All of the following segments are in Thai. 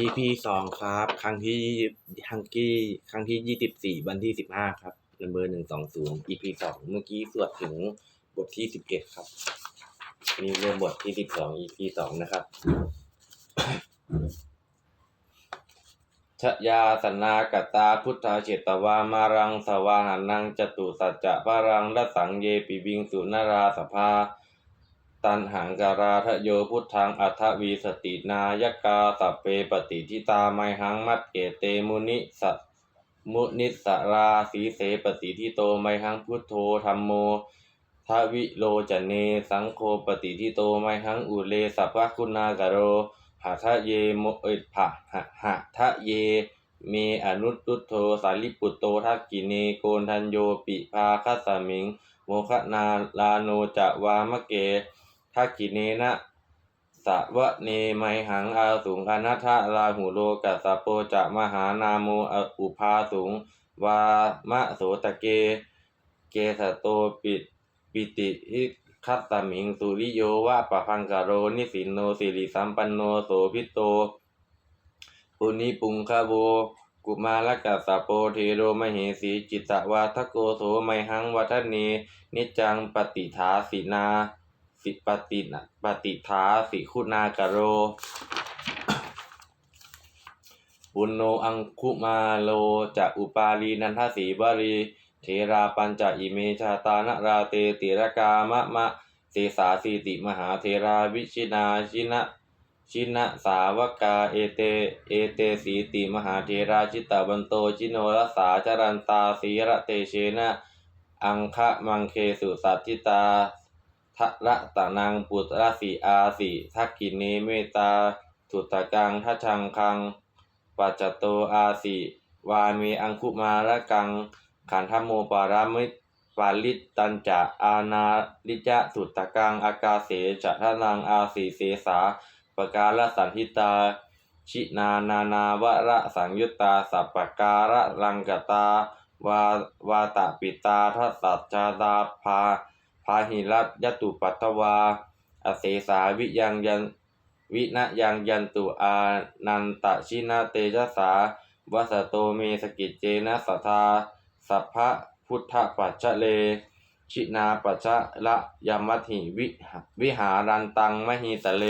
EP สองครับ ครั้งที่ฮังกี้ครั้งที่ยี่สิบสี่วันที่สิบห้าครับเบอร์หนึ่งสองศูนย์ EP สองเมื่อกี้สวดถึงบทที่สิบเอ็ดครับนี่เริ่มบทที่สิบสอง EP สองนะครับชยาสนากตาพุทธาเจตวามารังสวาหานังจตุสัจจะปรังละสังเยปิบิงสุนาราสภา ตันหังการาทะโยพุทธังอัทวีสตินายกาสัพเพปฏิทิตาไมหังมัดเกเตมุนิสัมุนิสราสีเสปฏิทิโตไมหังพุทโธธรรมโมทวิโลจเนสังโฆปฏิทิโตไมหังอุเลสัพพคุณากโรหะทะเยโมเอยผะหะหะทะเย เมอนุตุโธสาลิปุตโตทักกิเนโกนทันโยปิภาคัสมิง โมคนาลาโนจะวามะเก ทักกิเนนะสะวะเนไมหังอาสุงคณทะราหูโลกัสโปจะมหานาโมออุภาสุง วามะโสตะเก เกสะโตปิปิติหิคัตตมิงสุริโยวะปะพังกโรนิสินโนสิริสัมปันโนโสพิโตปุณิปุงคาโวกุมาลกัสสโปเทโรมเหสีจิตตวาทโกโสไมหังวัฒเนนิจจังปฏิฐาสินา สิปฏินะปฏิฐาสิคุณากโรปุณโนอังคุมาโลจะอุปาลีนันทสีบรีเทราปัญจอิเมชาตานราเตติรกามะมะเสสาสีติมหาเทราวิชินาชินะชินะสาวกาเอเตเอเตสีติมหาเทราชิตวันโตชิโนรสาจรันตาสีระเตเชนะอังคะมังเคสุสัตทิตา ทะระตะนังปุตระสีอาสีทักกินเนเมตาสุตตะกังทัชังคังปัจจโตอาสีวามีอังคุมาระกัง ขันธโมปารามิตปาลิตตันจะอานาลิจะ สุตตะกังอากาเสจะทะนังอาสีเสสาปการสันทิตา ชินานานาวระสังยุตตาสัปปการะรังกตาวาวาตปิตาทัสสัจจาดาภา พาหิรัตยตุปัตวา อเสสาวิยังยันวินะยังยันตุอานันตชินาเตชะสาวัสโตเมสกิจเจนะสัทธาสัพพะพุทธปัจจเล ชินาปัจจละยามัตถิวิวิหารันตังมหิตะเล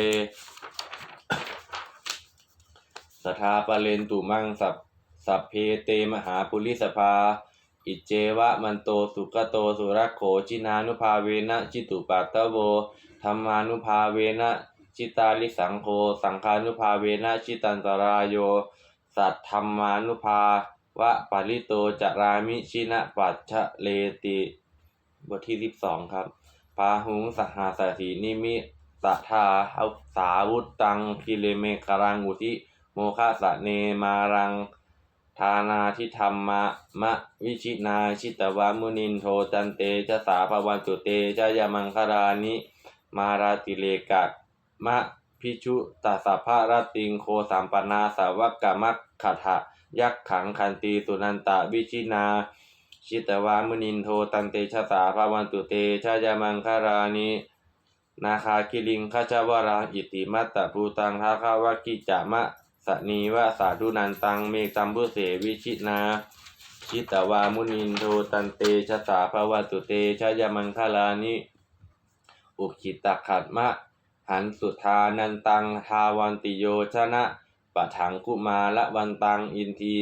สัทาปะเลนตุมังสัพสัพเพเตมหาปุริสภา อิเจวะมันโตสุกโตสุรักโขจินานุภาเวนะจิตุปัตตโวธรรมานุภาเวนะจิตาลิสังโฆสังฆานุภาเวนะจิตันตรายโย สัตธรรมานุภาวะปาริโตจารามิชินะปัจฉเลติบทที่สิบสองครับพาหุงสหาสถีนิมิตทาเอาสาวุตตังคิเลเมคารังอุทิโมคะสะเนมารัง ทานาทิธรรมะมะวิชินาชิตวามุนินโทจันเตจะสาภวันตุเตจะยมังครานิมาราติเลกัตมะพิชุตัสสะภารติงโคสัมปนาสาวกกมัคขะทะยักขังคันตีสุนันตะวิชินา ชิตวามุนินโทตันเตชะสาภวันตุเตชะยามังคารานินาคาคิลิงขจาวรังอิติมัตตะภูตังทาคาวกิจามะ สนีวะสาธุนันตังเมกัมบุเสวิชินาชิตวามุนินโทตันเตชะสาภวตุเตชะยมังคลานิอุคิตขัดมะ หันสุทานันตังทาวันติโยชนะปะถังกุมาละวันตังอินที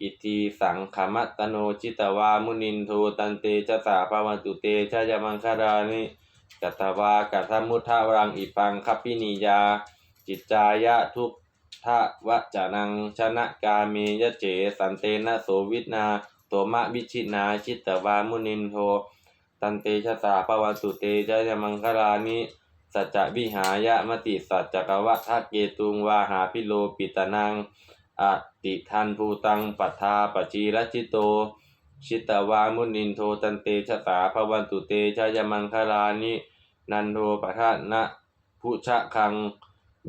อิทีสังขมัตตโนจิตวามุนินโทตันเตชะสาภวตุเตชะยมังคลานิกัตวากัตมุทาวรังอิปังคัปปินิยา จิตจายะทุก ทะวะจานังชนะกาเมยเจ สันเตนะโสวิทนาโตมะวิชินาชิตตวามุนินโท ตันเตชะสาปวันตุเตจยมังคลานิสัจจะวิหายะมติสัจจกวัฏทะเกตุงวาหาพิโลปิตนังอติทันภูตังปัทธาปจีรจิโต ชิตตวามุนินโทตันเตชะสาภวันตุเตชยมังคลานินันโทปะทะนะพุชะคัง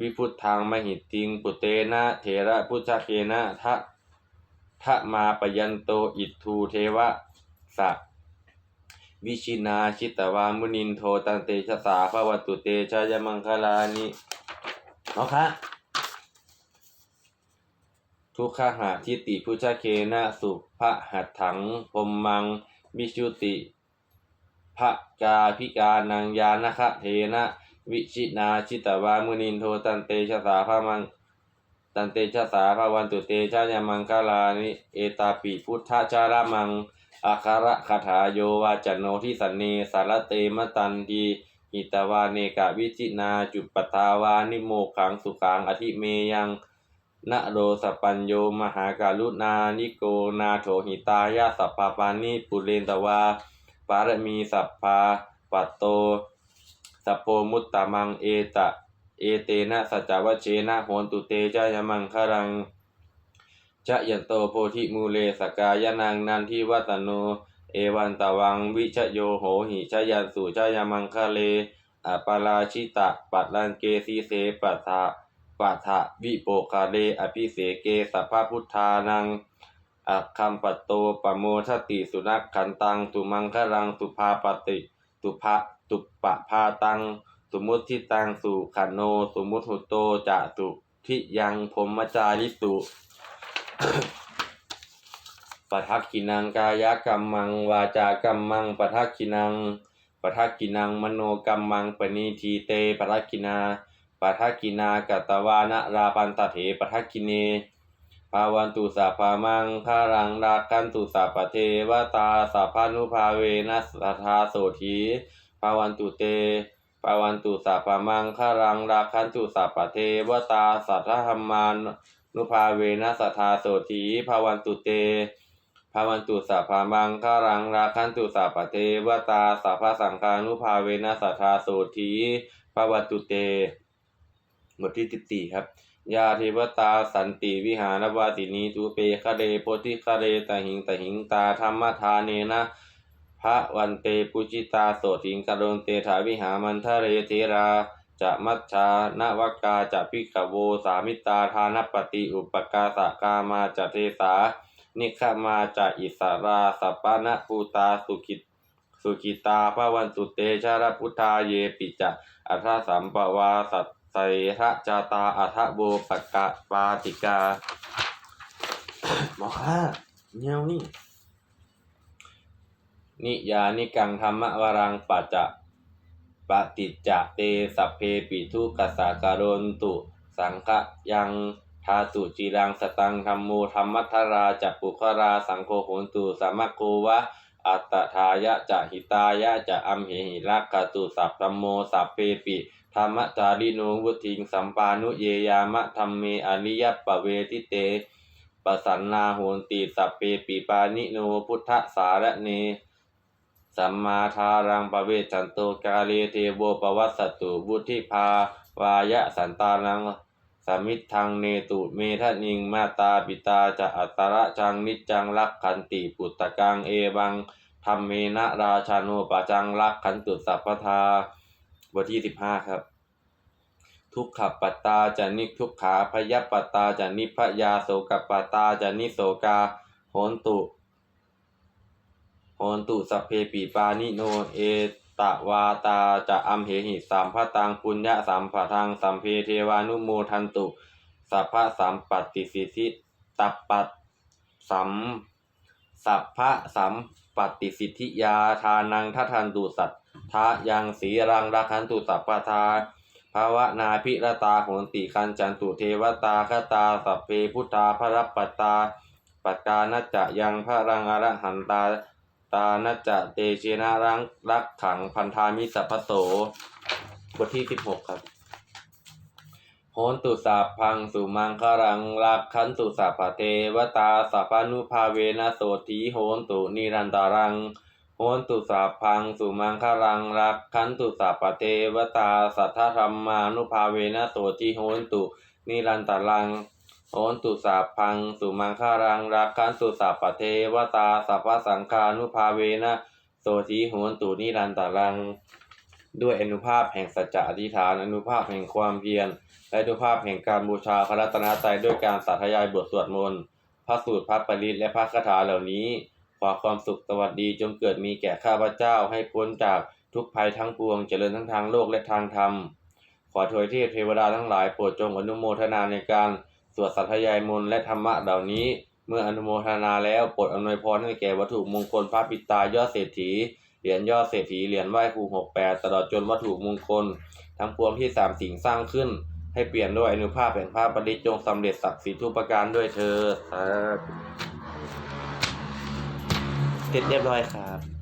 วิพุทธังมหิติงปุเตนะเถระพุทธเคนะทะทะมาปยันโตอิทูเทวะสะวิชินาชิตวามุนินโทตันเตชะสาภวตุเตชะยมังคลานิเอาค่ะทุกขหะทิฏฐิพุชเคนะสุภหัตถังพมมังวิชุติภะกาพิกานังยานะคะเทนะ วิชินาชิตวามุนินโทตันเตชะสาภามังตันเตชะสาภาวันตุเตชะยามังคาลานิเอตาปิพุทธจารามังอาคาระคาถาโยวาจโนทิสันเนสารเตมตันทีหิตวาเนกะวิจินาจุปปทาวานิโมขังสุขังอธิเมยังนะโรสปัญโยมหาการุณานิโกนาโถหิตายาสัพพปานิปุเรนตวาปารมีสัพพาปัตโต สโพมุตตะมังเอตะ เอเตนะสัจจวชเชนะโหนตุเตจายมังคารังจะยันโตโพธิมูเลสกายนังนันทิวัตโน เอวันตวังวิชโยโหหิชยันสุชยมังคะเลอปาราชิตะ ปัตลันเกสีเสปัทะปัทะวิโปคาเลอภิเสเกสัพพพุทธานังอัคคัมปตโตปโมทติสุนักขันตัง ตุมังครัง สุภาปติตุภะ ตุปะพาตัง สมุททิตังสุขันโน สมุทหุโตจะตุทิยังพรหมจาริสุปทักขินังกายกรรมัง วาจากรรมังปทักขินังปทักขินังมโนกรรมังปณีทีเตปทักขินาปทักขินากัตตวานะราปันตเถปทักขิเนภาวันตุสัพามังคารังรักกันตุสัพพเทวตาสัพานุภาเวนัสทธาโสธีาวันตุเตภาวันตุสัพพามังคารังรักขันตุสัพพเทวตาสัทธรรมานุภาเวนัสทธาโสธีภาวันตุเตภาวันตุสัพพามังคารังรักขันตุสัพพเทวตาสัพพสังฆานุภาเวนัสทธาโสธีภาวันตุเตบทที่สิบสี่ครับยาเทวตาสันติวิหารวาสินีตูเปคะเรโพธิคะเรตหิงตหิงตาธรรมทานเนนะ พระวันเตปุจิตาโสถิงกโรนเตถาวิหามันทะเรเทราจะมัชชานวกาจะพิกโวสามิตาทานปฏิอุปกาสกามาจะเทสา นิคมาจะอิสาราสปนะปูตาสุขิตสุขิตาพระวันตุเตชารพุทธาเยปิจะอัทสัมปวาสัตไสทะจาตาอัทโบปกะปาติกาหมอค่าเงี้ยนี่ นิยานิกังธรรมวรังปัจจะปฏิจจะเตสัพเพปิทุกสาการนตุ สังฆยังทาตุจีรังสตังธรรมโมธรรมัทราจัปุคราสังโฆโหนตุสัมมโกวะอัตตทายะจะหิตายะจะอัมเหหิรักขตุสัพธรรมโมสัพเพปิธรรมจาริโนวุทิงสัมปานุเยยามะธรรมเมอริยปเวทิเตปสันนาโหนติสัพเพปิปานิโนพุทธสารเน สัมมาทารังปเวจันโตกาเลเทโวปวัสสตุบุธิภาวายะสันตานังสมิทธังเนตุเมทะนิงมาตาปิตาจะอัตระจังนิจจังรักขันติปุตตะกังเอบังธรรมเมนะราชาโนปะจังรักขันตุสัพพทาบทที่สิบห้าครับ ทุกขปัตตาจะนิทุกขาพยปัตตาจะนิพยาโสกปัตตาจะนิโสกาโหนตุ โหนตุสัพเพปีปานิโนเอตวาตาจะอัมเหหิสามพตังปุญญาสามพทังสัมเพเทวานุโมทันตุสัพพะสัมปัตติสิทธิตัปปัตสัมสัพพะสัมปัตติสิทธิยาทานังทัทันตุสัทธายังสีรังรักขันตุสัพพทาภาวะนาพิรตาโหนติคันจันตุเทวตาคตาสัพเพพุทธาพระรัปตาปัจจานจะยังพระรังอรหันตา ตานจจะเตเชนะรังรักขังพันธามิสัพพโส บทที่สิบหกครับโหนตุสาพังสุมังครังรักขันตุสัพเทวตาสัพนุภาเวนะโสธีโหนตุนิรันตารังโหนตุสาพังสุมังครังรักขันตุสัพเทวตาสัทธธรรมานุภาเวนะโสธีโหนตุนิรันตารัง โหนตุสาพัง สุมังคารังรักขันตุสัพเทวตาสัพพสังฆานุภาเวนะโสธีโหนตุนิรันตารัง ด้วยอนุภาพแห่งสัจจะอธิษฐาน อนุภาพแห่งความเพียร และอนุภาพแห่งการบูชาพระรัตนตรัยด้วยการสาธยายบทสวดมนต์ พระสูตรพระปริตและพระคาถาเหล่านี้ ขอความสุขสวัสดีจงเกิดมีแก่ข้าพเจ้าให้พ้นจากทุกภัยทั้งปวงเจริญทั้งทางโลกและทางธรรม ขอถวยเทพเทวดาทั้งหลายโปรดจงอนุโมทนาในการ สวดสัทยายมนต์และธรรมะเหล่านี้ เมื่ออนุโมทนาแล้วโปรดอำนวยพรให้แก่วัตถุมงคลพระปิตายอดเศรษฐีเหรียญยอดเศรษฐีเหรียญไหว้ครูหกแปดตลอดจนวัตถุมงคล ทั้งปวงที่สามสิ่งสร้างขึ้น ให้เปลี่ยนด้วยอนุภาพแห่งพระปริตจงสำเร็จศักดิ์สิทธิ์ทุกประการด้วยเธอเสร็จเรียบร้อยครับ